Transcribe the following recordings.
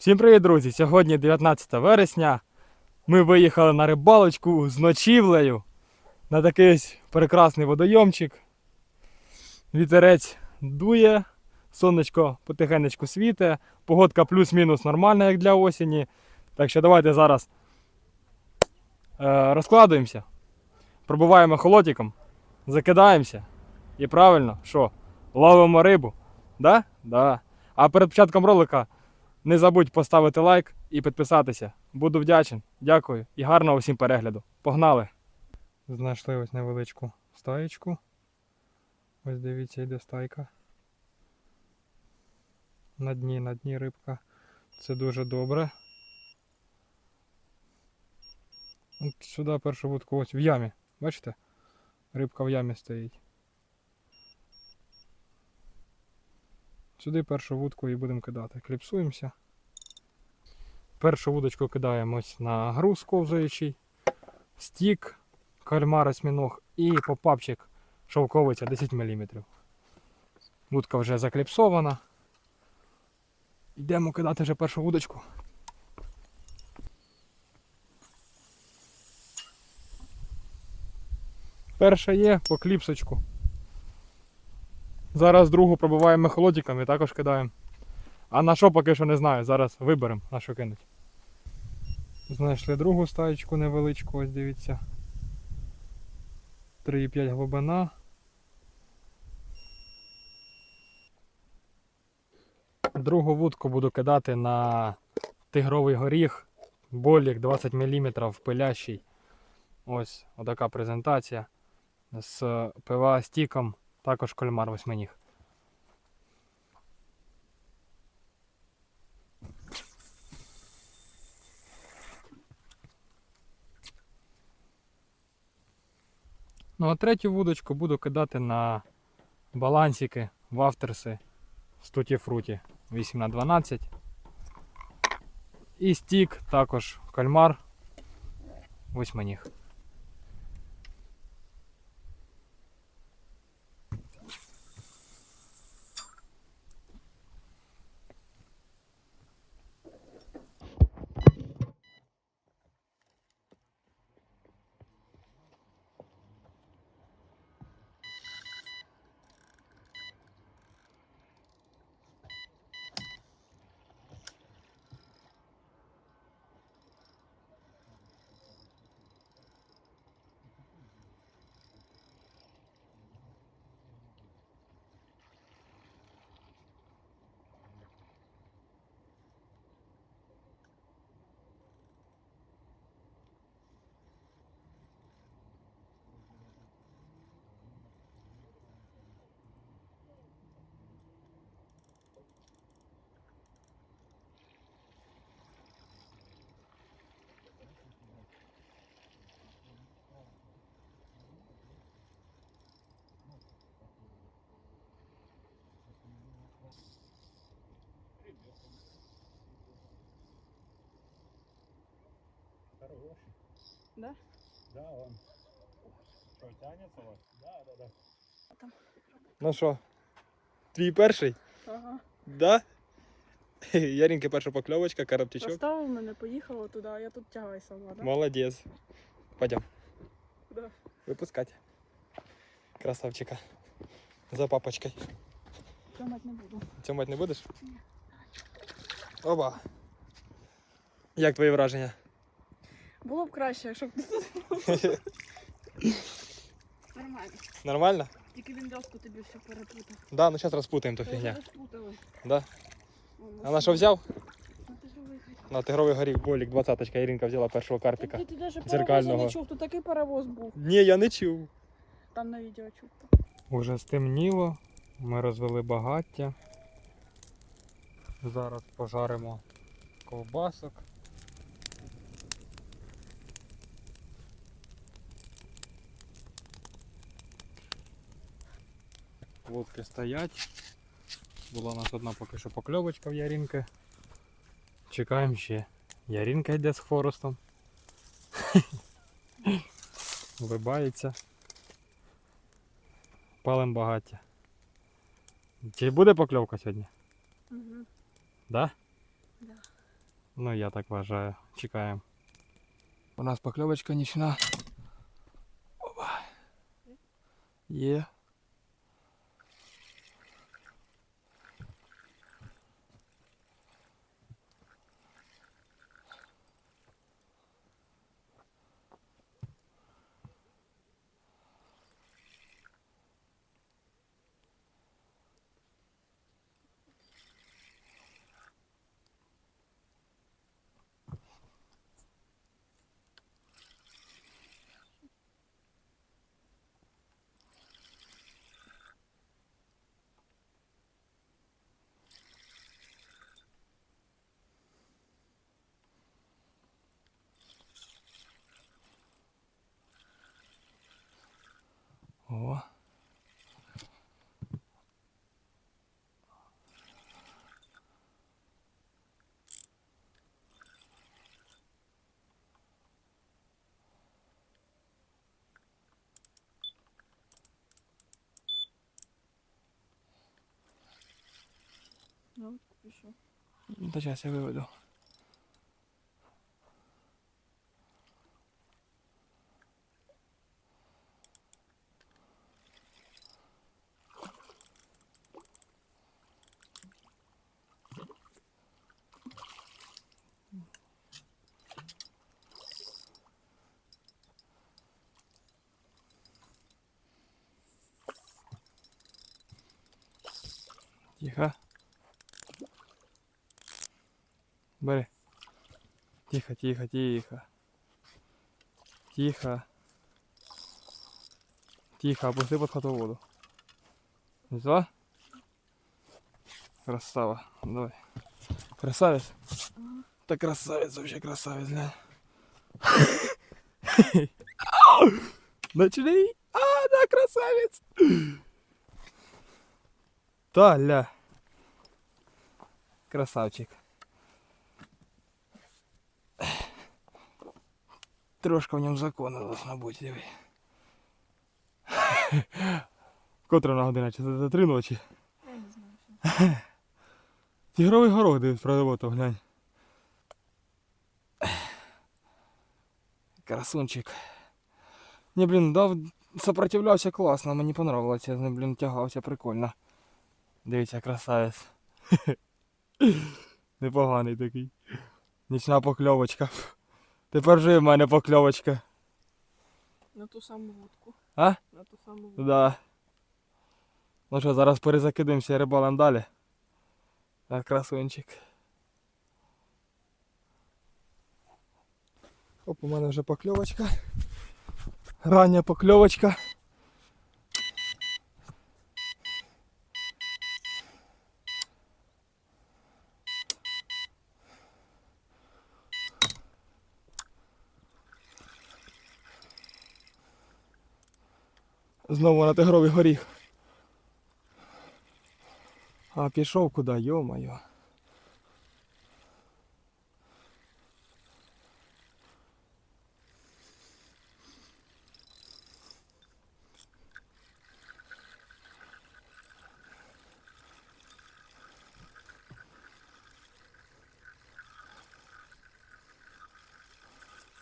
Всім привіт, друзі! Сьогодні 19 вересня. Ми виїхали на рибалочку з ночівлею на такий прекрасний водойомчик. Вітерець дує, сонечко потихенечку світе, погодка плюс-мінус нормальна, як для осені. Так що давайте зараз е, розкладуємося, пробуваємо холотиком, закидаємося. І правильно, що? Ловимо рибу. Да? Да. А перед початком ролика не забудь поставити лайк і підписатися. Буду вдячен. Дякую і гарного всім перегляду. Погнали! Знайшли ось невеличку стаєчку. Ось дивіться, йде стайка. На дні, на дні рибка. Це дуже добре. От сюди першу вудку ось в ямі. Бачите? Рибка в ямі стоїть. Сюди першу вудку і будемо кидати. Кліпсуємося. Першу вудочку кидаємо ось на груз ковзаючий, стік, кальмар осьміног і попапчик шовковиця 10 мм. Вудка вже закліпсована. Йдемо кидати вже першу вудочку. Перша є по кліпсочку. Зараз другу пробиваємо холодиком і також кидаємо. А на що поки що не знаю. Зараз виберемо на що кинуть. Знайшли другу стаєчку невеличку, ось дивіться. 3,5 глибина. Другу вудку буду кидати на тигровий горіх, болік 20 мм пилящий. Ось отака презентація. З ПВА стіком, також кальмар восьминіг. Ну а третю вудочку буду кидати на балансики, вафтерси з туті фруті 8 на 12 І стік також кальмар восьминіг. Хороший. Да? Да, он. Что, тянется вот? Да, да, да. Ну що, твій перший? Ага. Да? Ярінки перша покльовочка, караптичок. Поставив мене, поїхала туди, а я тут тягай сама, да? Молодець. Пойдем. Да. Випускать. Красавчика. За папочкой. Тримати не буду. Цьомать не будеш? Ні. Оба. Як твої враження? Було б краще, якщо б Нормально. Нормально? Тільки він доску тобі все перепутав. Да, ну зараз розпутаємо ту Та фігня. розпутали. Да. А на що взяв? На тигровий горіх болік 20 Іринка взяла першого карпіка. Ти, ти навіть Дзеркального. не чув, тут такий паровоз був. Ні, я не чув. Там на відео чув. Уже стемніло, ми розвели багаття. Зараз пожаримо ковбасок. Лодки стоять. Була у нас одна поки що покльовочка в Яринки. Чекаємо ще. Яринка йде з хворостом. Вибається. Палим багаття. Чи буде покльовка сьогодні? Угу. Да? Да. Ну, я так вважаю. Чекаємо. У нас покльовочка нічна. Опа. Є. Ну, пішов. Ну, Та я виведу. Тихо. Бери. Тихо, тихо, тихо. Тихо. Тихо, опусти под хату воду. Взяла? Красава. Давай. Красавец? Да красавец, вообще красавец, глянь. Начали. А, да, красавец. Таля. Красавчик. Трошка в ньому закону должна бути, диви. Котра на година, чи це за три ночі? Я не знаю. Тігровий горох дивись продавото, глянь. Красунчик. Не, блін, дав, сопротивлявся класно, мені понравилося, ним, блін, тягався прикольно. Дивіться, красавець. Непоганий такий. Нічна покльовочка. Тепер вже в мене покльовочка. На ту саму вудку. А? На ту саму вудку. Да. Ну що, зараз перезакидимося і рибалим далі. Так, красунчик. Оп, у мене вже покльовочка. Рання покльовочка. Знову на тигровий горіх. А пішов куди, йо-моє.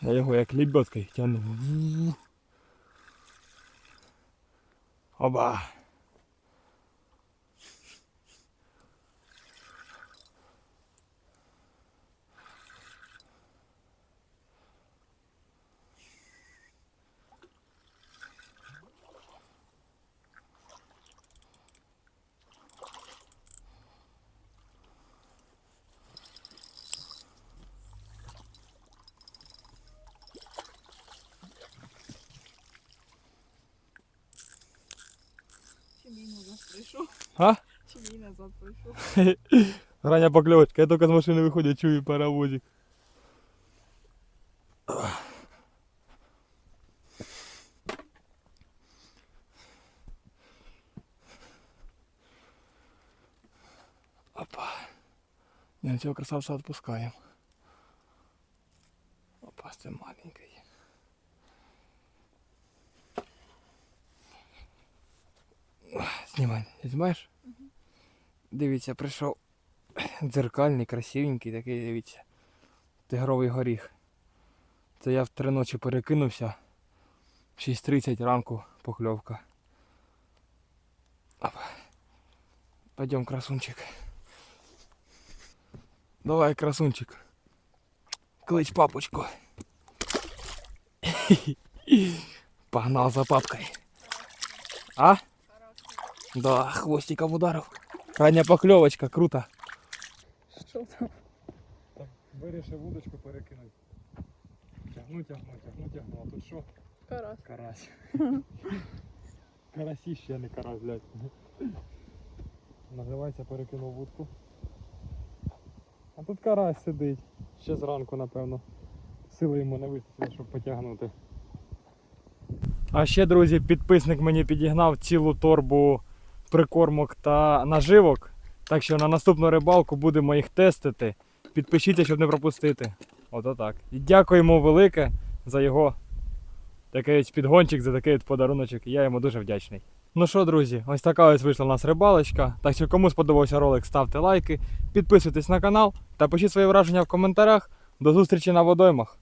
Я його як лебедкою тягну. Оба. Чи назад прийшов? А? Чи мій назад прийшов? Рання поклевочка, я только з машини виходжу, чую паровозик. Опа. Не, цього красавця відпускаємо. Опа, це маленький. Знімай, знімаєш? Дивіться, прийшов дзеркальний, красивенький такий, дивіться. тигровий горіх. Це я в три ночі перекинувся. 6.30 ранку покльовка. Пойдем, красунчик. Давай, красунчик. Клич папочку. Погнал за папкой. А? Да, хвостиком ударов. Ранняя поклевочка, круто. Що там? Так, вирішив вудочку перекинути. Тягну, тягну, тягну, тягну. А тут що? Карась. Карась. Карасі ще не карась, блядь. Називається перекинув вудку. А тут карась сидить. Ще зранку, напевно. Сили йому не вистачило, щоб потягнути. А ще, друзі, підписник мені підігнав цілу торбу прикормок та наживок. Так що на наступну рибалку будемо їх тестити. Підпишіться, щоб не пропустити. Ото так. І дякуємо велике за його такий ось підгончик, за такий от подаруночок. Я йому дуже вдячний. Ну що, друзі, ось така ось вийшла у нас рибалочка. Так що кому сподобався ролик, ставте лайки, підписуйтесь на канал та пишіть свої враження в коментарях. До зустрічі на водоймах.